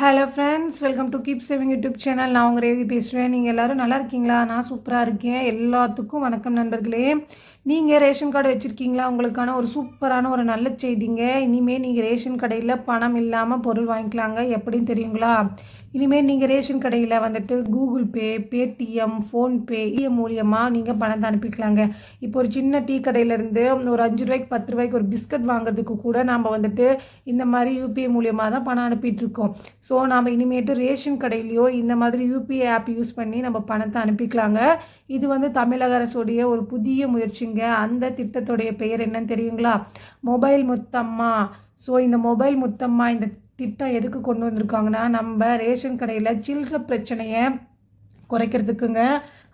Hello friends welcome to keep saving YouTube channel நான் உங்கள் ரேவி பேசுகிறேன் நீங்கள் எல்லோரும் நல்லா இருக்கீங்களா? நான் சூப்பராக இருக்கேன். எல்லாத்துக்கும் வணக்கம் நண்பர்களே. நீங்கள் ரேஷன் கார்டு வச்சுருக்கீங்களா? உங்களுக்கான ஒரு சூப்பரான ஒரு நல்ல செய்திங்க. இனிமேல் நீங்கள் ரேஷன் கடையில் பணம் இல்லாமல் பொருள் வாங்கிக்கலாங்க. எப்படின்னு தெரியுங்களா? இனிமேல் நீங்கள் ரேஷன் கடையில் வந்துட்டு கூகுள் பே பேடிஎம் ஃபோன்பே இஎம் மூலியமாக நீங்கள் பணத்தை அனுப்பிக்கலாங்க. இப்போ ஒரு சின்ன டீ கடையிலேருந்து ஒரு அஞ்சு ரூபாய்க்கு பத்து ரூபாய்க்கு ஒரு பிஸ்கட் வாங்குறதுக்கு கூட நாம் வந்துட்டு இந்த மாதிரி யூபிஐ மூலியமாக தான் பணம் அனுப்பிட்டுருக்கோம் ஸோ நாம் இனிமேட்டு ரேஷன் கடையிலையோ இந்த மாதிரி யூபிஐ ஆப் யூஸ் பண்ணி நம்ம பணத்தை அனுப்பிக்கலாங்க. இது வந்து தமிழக அரசுடைய ஒரு புதிய முயற்சிங்க. அந்த திட்டத்துடைய பெயர் என்னன்னு தெரியுங்களா? மொபைல் முத்தம்மா. ஸோ இந்த மொபைல் முத்தம்மா இந்த திட்டம் எதுக்கு கொண்டு வந்திருக்காங்கன்னா நம்ம ரேஷன் கடையில் சில்லற பிரச்சனையை குறைக்கிறதுக்குங்க.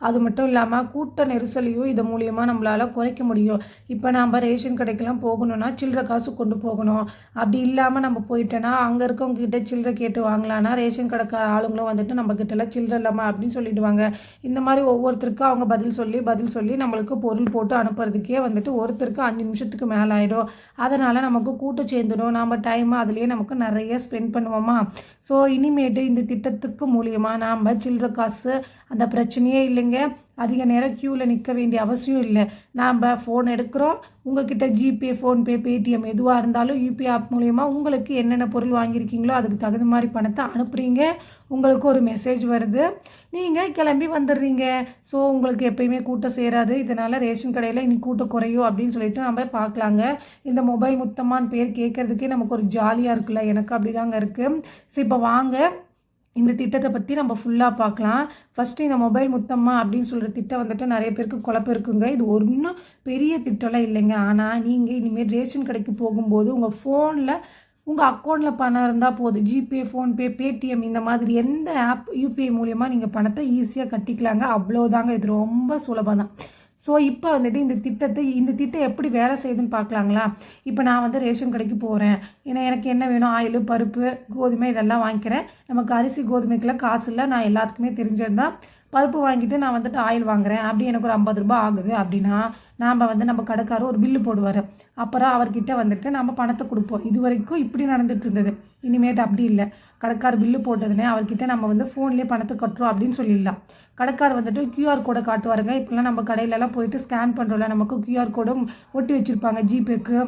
அது மட்டும் இல்லாமல் கூட்ட நெரிசலையும் இது மூலியமாக நம்மளால் குறைக்க முடியும். இப்போ நாம் ரேஷன் கடைக்கெல்லாம் போகணும்னா சில்லற காசு கொண்டு போகணும். அப்படி இல்லாமல் நம்ம போயிட்டோன்னா அங்கே இருக்கவங்ககிட்ட சில்லற கேட்டு வாங்கலான்னா ரேஷன் கடைக்கார ஆளுங்களும் வந்துட்டு நம்மக்கிட்டலாம் சில்லற இல்லாமல் அப்படின்னு சொல்லிடுவாங்க. இந்த மாதிரி ஒவ்வொருத்தருக்கும் அவங்க பதில் சொல்லி பதில் சொல்லி நம்மளுக்கு பொருள் போட்டு அனுப்புறதுக்கே வந்துட்டு ஒருத்தருக்கு அஞ்சு நிமிஷத்துக்கு மேலே ஆகிடும் அதனால் நமக்கு கூட்டம் சேர்ந்துடும். நம்ம டைம் அதுலேயே நமக்கு நிறைய ஸ்பெண்ட் பண்ணுவோமா? ஸோ இனிமேட்டு இந்த திட்டத்துக்கு மூலியமாக நாம் சில்லற காசு அந்த பிரச்சனையே இல்லைங்க. அதிக நேரம் க்யூவில் நிற்க வேண்டிய அவசியம் இல்லை. நாம் ஃபோன் எடுக்கிறோம். உங்ககிட்ட ஜிபே ஃபோன்பே பேடிஎம் எதுவாக இருந்தாலும் யூபிஐ ஆப் மூலயமா உங்களுக்கு என்னென்ன பொருள் வாங்கியிருக்கீங்களோ அதுக்கு தகுந்த மாதிரி பணத்தை அனுப்புகிறீங்க உங்களுக்கு ஒரு மெசேஜ் வருது. நீங்கள் கிளம்பி வந்துடுறீங்க. ஸோ உங்களுக்கு எப்பயுமே கூட்டம் சேராது. இதனால் ரேஷன் கடையில் இனி கூட்டம் குறையும் அப்படின்னு சொல்லிட்டு நம்ம பார்க்கலாங்க. இந்த மொபைல் முத்தமான்னு பேர் கேட்குறதுக்கே நமக்கு ஒரு ஜாலியாக இருக்குல்ல. எனக்கு அப்படி தாங்க இருக்குது ஸோ இப்போ வாங்க. இந்த திட்டத்தை பற்றி நம்ம ஃபுல்லாக பார்க்கலாம். ஃபஸ்ட்டு இந்த மொபைல் முத்தம்மா அப்படின்னு சொல்கிற திட்டம் வந்துட்டு நிறைய பேருக்கு குழப்பம் இருக்குங்க. இது ஒன்றும் பெரிய திட்டம்லாம் இல்லைங்க. ஆனால் நீங்கள் இனிமேல் ரேஷன் கடைக்கு போகும்போது உங்கள் ஃபோனில் உங்கள் அக்கௌண்ட்டில் பணம் இருந்தால் போதும். ஜிபே ஃபோன்பே பேடிஎம் இந்த மாதிரி எந்த ஆப் யூபிஐ மூலியமாக நீங்கள் பணத்தை ஈஸியாக கட்டிக்கலாங்க. அவ்வளோதாங்க இது ரொம்ப சுலபம் தான் ஸோ இப்போ வந்துட்டு இந்த திட்டத்தை இந்த திட்டம் எப்படி வேலை செய்யுதுன்னு பார்க்கலாங்களா? இப்போ நான் வந்து ரேஷன் கடைக்கு போகிறேன் ஏன்னா எனக்கு என்ன வேணும்? ஆயில் பருப்பு கோதுமை இதெல்லாம் வாங்கிக்கிறேன். நமக்கு அரிசி கோதுமைக்கெல்லாம் காசு இல்லை. நான் எல்லாத்துக்குமே தெரிஞ்சிருந்தால் பருப்பு வாங்கிட்டு நான் வந்துட்டு ஆயில் வாங்குறேன். அப்படி எனக்கு ஒரு ஐம்பது ரூபாய் ஆகுது. அப்படின்னா நாம் வந்து நம்ம கடைக்காரர் ஒரு பில்லு போடுவார். அப்புறம் அவர்கிட்ட வந்துட்டு நம்ம பணத்தை கொடுப்போம். இது வரைக்கும் இப்படி நடந்துட்டு இருந்தது. இனிமேட்டு அப்படி இல்லை. கடைக்கார் பில்லு போட்டதுனே அவர்கிட்ட நம்ம வந்து ஃபோன்லேயே பணத்தை கட்டுறோம் அப்படின்னு சொல்லிடலாம். கடைக்கார் வந்துட்டு கியூஆர் கோடை காட்டுவாருங்க. இப்போலாம் நம்ம கடையிலலாம் போயிட்டு ஸ்கேன் பண்ணுறோம்ல நமக்கு கியூஆர் கோடும் ஒட்டி வச்சுருப்பாங்க. ஜிபேக்கு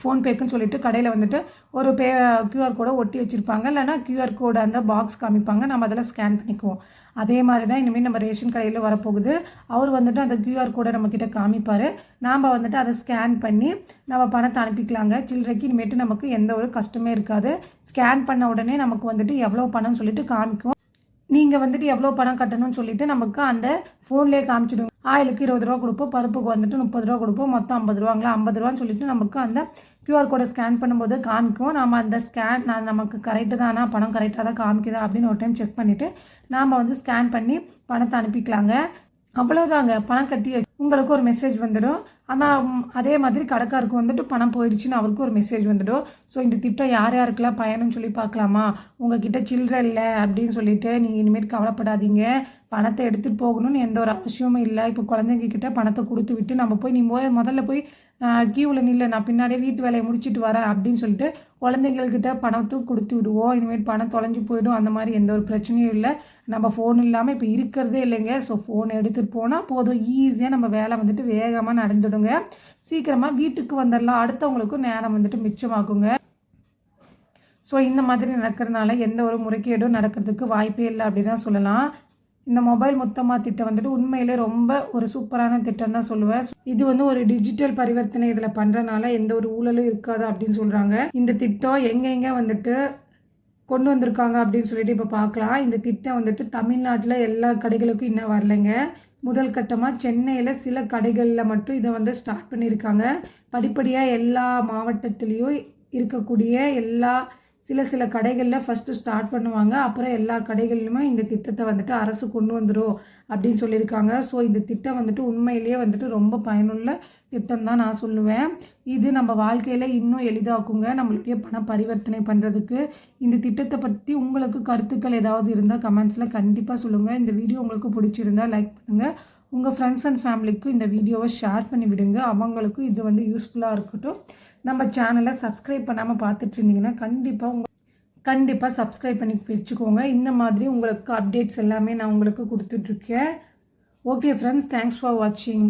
ஃபோன்பேக்குன்னு சொல்லிட்டு கடையில் வந்துட்டு ஒரு பே க்யூஆர் கோடை ஒட்டி வச்சுருப்பாங்க. இல்லைனா க்யூஆர் கோடு அந்த பாக்ஸ் காமிப்பாங்க. நம்ம அதில் ஸ்கேன் பண்ணிக்குவோம். அதே மாதிரி தான் இனிமேல் நம்ம ரேஷன் கடையில் வரப்போகுது. அவர் வந்துட்டு அந்த க்யூஆர் கோடை நம்மக்கிட்ட காமிப்பார். நாம் வந்துட்டு அதை ஸ்கேன் பண்ணி நம்ம பணத்தை அனுப்பிக்கலாங்க. சில்லறைக்கு இனிமேட்டு நமக்கு எந்த ஒரு கஷ்டமே இருக்காது. ஸ்கேன் பண்ண உடனே நமக்கு வந்துட்டு எவ்வளோ பணம்னு சொல்லிட்டு காமிக்கும் நீங்கள் வந்துட்டு எவ்வளோ பணம் கட்டணும்னு சொல்லிட்டு நமக்கு அந்த ஃபோன்லேயே காமிச்சிடுங்க. ஆயிலுக்கு இருபது ரூபா கொடுப்போம் பருப்புக்கு வந்துட்டு முப்பது ரூபா கொடுப்போம் மொத்தம் ஐம்பது ரூபாங்களா? ஐம்பது ரூபான்னு சொல்லிட்டு நமக்கு அந்த கியூஆர் கோடை ஸ்கேன் பண்ணும்போது காமிக்கும் நம்ம அந்த ஸ்கேன் நான் நமக்கு கரெக்டு தானா? பணம் கரெக்டாக தான் காமிக்குதா? அப்படின்னு ஒரு டைம் செக் பண்ணிவிட்டு நாம் வந்து ஸ்கேன் பண்ணி பணத்தை அனுப்பிக்கலாங்க. அவ்வளோதாங்க பணம் கட்டி உங்களுக்கு ஒரு மெசேஜ் வந்துடும். ஆனால் அதே மாதிரி கடைக்காருக்கு வந்துட்டு பணம் போயிடுச்சுன்னு அவருக்கு ஒரு மெசேஜ் வந்துடும். ஸோ இந்த திட்டம் யார் யாருக்கெல்லாம் பயணம்னு சொல்லி பார்க்கலாமா? உங்ககிட்ட சில்லற இல்லை அப்படின்னு சொல்லிட்டு நீங்கள் இனிமேல் கவலைப்படாதீங்க. பணத்தை எடுத்துகிட்டு போகணும்னு எந்த ஒரு அவசியமும் இல்லை. இப்போ குழந்தைங்க கிட்ட பணத்தை கொடுத்து விட்டு நம்ம போய் நீ முதல்ல போய் கியூவில் நில்ல நான் பின்னாடியே வீட்டு வேலையை முடிச்சுட்டு வரேன் அப்படின்னு சொல்லிட்டு குழந்தைங்கள்கிட்ட பணத்தும் கொடுத்து விடுவோம். இனிமேல் பணம் தொலைஞ்சு போயிடும். அந்த மாதிரி எந்த ஒரு பிரச்சனையும் இல்லை. நம்ம ஃபோன் இல்லாமல் இப்போ இருக்கிறதே இல்லைங்க. ஸோ ஃபோன் எடுத்துகிட்டு போனால் போதும். ஈஸியாக நம்ம வேலை வந்துட்டு வேகமாக நடந்துடுங்க. சீக்கிரமாக வீட்டுக்கு வந்துடலாம். அடுத்தவங்களுக்கும் நேரம் வந்துட்டு மிச்சமாகுங்க. ஸோ இந்த மாதிரி நடக்கிறதுனால எந்த ஒரு முறைகேடும் நடக்கிறதுக்கு வாய்ப்பே இல்லை அப்படி தான் சொல்லலாம். இந்த மொபைல் முத்தமா திட்டம் வந்துட்டு உண்மையிலே ரொம்ப ஒரு சூப்பரான திட்டம் தான் சொல்லுவேன். இது வந்து ஒரு டிஜிட்டல் பரிவர்த்தனை இதில் பண்ணுறனால எந்த ஒரு ஊழலும் இருக்காது அப்படின்னு சொல்கிறாங்க இந்த திட்டம் எங்கெங்கே வந்துட்டு கொண்டு வந்திருக்காங்க அப்படின்னு சொல்லிட்டு இப்போ பார்க்கலாம் இந்த திட்டம் வந்துட்டு தமிழ்நாட்டில் எல்லா கடைகளுக்கும் இன்னும் வரலைங்க. முதல் கட்டமாக சென்னையில் சில கடைகளில் மட்டும் இதை வந்து ஸ்டார்ட் பண்ணியிருக்காங்க. படிப்படியாக எல்லா மாவட்டத்துலேயும் இருக்கக்கூடிய எல்லா சில சில கடைகளில் ஃபஸ்ட்டு ஸ்டார்ட் பண்ணுவாங்க. அப்புறம் எல்லா கடைகளிலுமே இந்த திட்டத்தை வந்துட்டு அரசு கொண்டு வந்துடும் அப்படின்னு சொல்லியிருக்காங்க. ஸோ இந்த திட்டம் வந்துட்டு உண்மையிலேயே வந்துட்டு ரொம்ப பயனுள்ள திட்டம் தான் நான் சொல்லுவேன். இது நம்ம வாழ்க்கையில் இன்னும் எளிதாக்குங்க. நம்மளுடைய பண பரிவர்த்தனை பண்ணுறதுக்கு இந்த திட்டத்தை பற்றி உங்களுக்கு கருத்துக்கள் ஏதாவது இருந்தால் கமெண்ட்ஸில் கண்டிப்பாக சொல்லுங்கள் இந்த வீடியோ உங்களுக்கு பிடிச்சிருந்தா லைக் பண்ணுங்கள் உங்கள் ஃப்ரெண்ட்ஸ் அண்ட் ஃபேமிலிக்கும் இந்த வீடியோவை ஷேர் பண்ணி விடுங்க அவங்களுக்கும் இது வந்து யூஸ்ஃபுல்லாக இருக்கட்டும். நம்ம சேனலை சப்ஸ்கிரைப் பண்ணாமல் பார்த்துட்டு இருந்தீங்கன்னா கண்டிப்பாக உங்கள் கண்டிப்பாக சப்ஸ்கிரைப் பண்ணி வச்சுக்கோங்க. இந்த மாதிரி உங்களுக்கு அப்டேட்ஸ் எல்லாமே நான் உங்களுக்கு கொடுத்துட்ருக்கேன் ஓகே ஃப்ரெண்ட்ஸ் தேங்க்ஸ் ஃபார் வாட்சிங்